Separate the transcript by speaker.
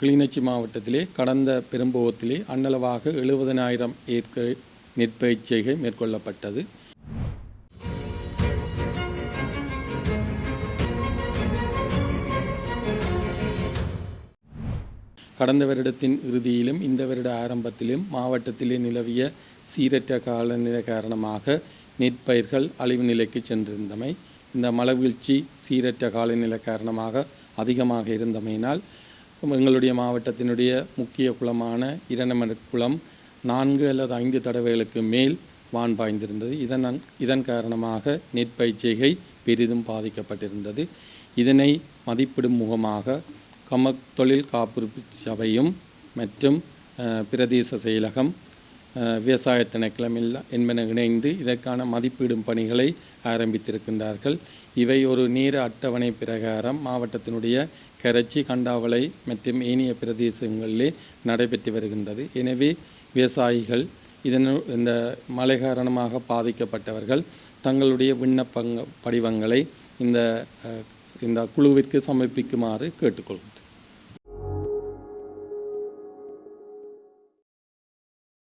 Speaker 1: கிளிநொச்சி மாவட்டத்திலே கடந்த பெரும்போகத்திலே அன்னளவாக எழுபதனாயிரம் ஏக்கர் நெற்பயிர் செய்கை மேற்கொள்ளப்பட்டது. கடந்த வருடத்தின் இறுதியிலும் இந்த வருட ஆரம்பத்திலும் மாவட்டத்திலே நிலவிய சீரற்ற காலநிலை காரணமாக நெற்பயிர்கள் அழிவு நிலைக்கு சென்றிருந்தமை இந்த மழை சீரற்ற காலநிலை காரணமாக அதிகமாக இருந்தமையினால் எங்களுடைய மாவட்டத்தினுடைய முக்கிய குளமான இரண்டமர் குளம் நான்கு அல்லது ஐந்து தடவைகளுக்கு மேல் வான் பாய்ந்திருந்தது. இதன் இதன் காரணமாக நெற்பயிற்சிகை பெரிதும் பாதிக்கப்பட்டிருந்தது. இதனை மதிப்பிடும் முகமாக கம தொழில் காப்புறுப்பு சபையும் மற்றும் பிரதேச செயலகம் விவசாய திணைக்களமில் என்பன இணைந்து இதற்கான மதிப்பீடும் பணிகளை ஆரம்பித்திருக்கின்றார்கள். இவை ஒரு நீர அட்டவணை பிரகாரம் மாவட்டத்தினுடைய கரைச்சி கண்டாவளை மற்றும் ஏனைய பிரதேசங்களிலே நடைபெற்று வருகின்றது. எனவே விவசாயிகள் இதனு இந்த மழை காரணமாக பாதிக்கப்பட்டவர்கள் தங்களுடைய விண்ணப்பங்க படிவங்களை இந்த இந்த குழுவிற்கு சமர்ப்பிக்குமாறு கேட்டுக்கொள்கிறோம்.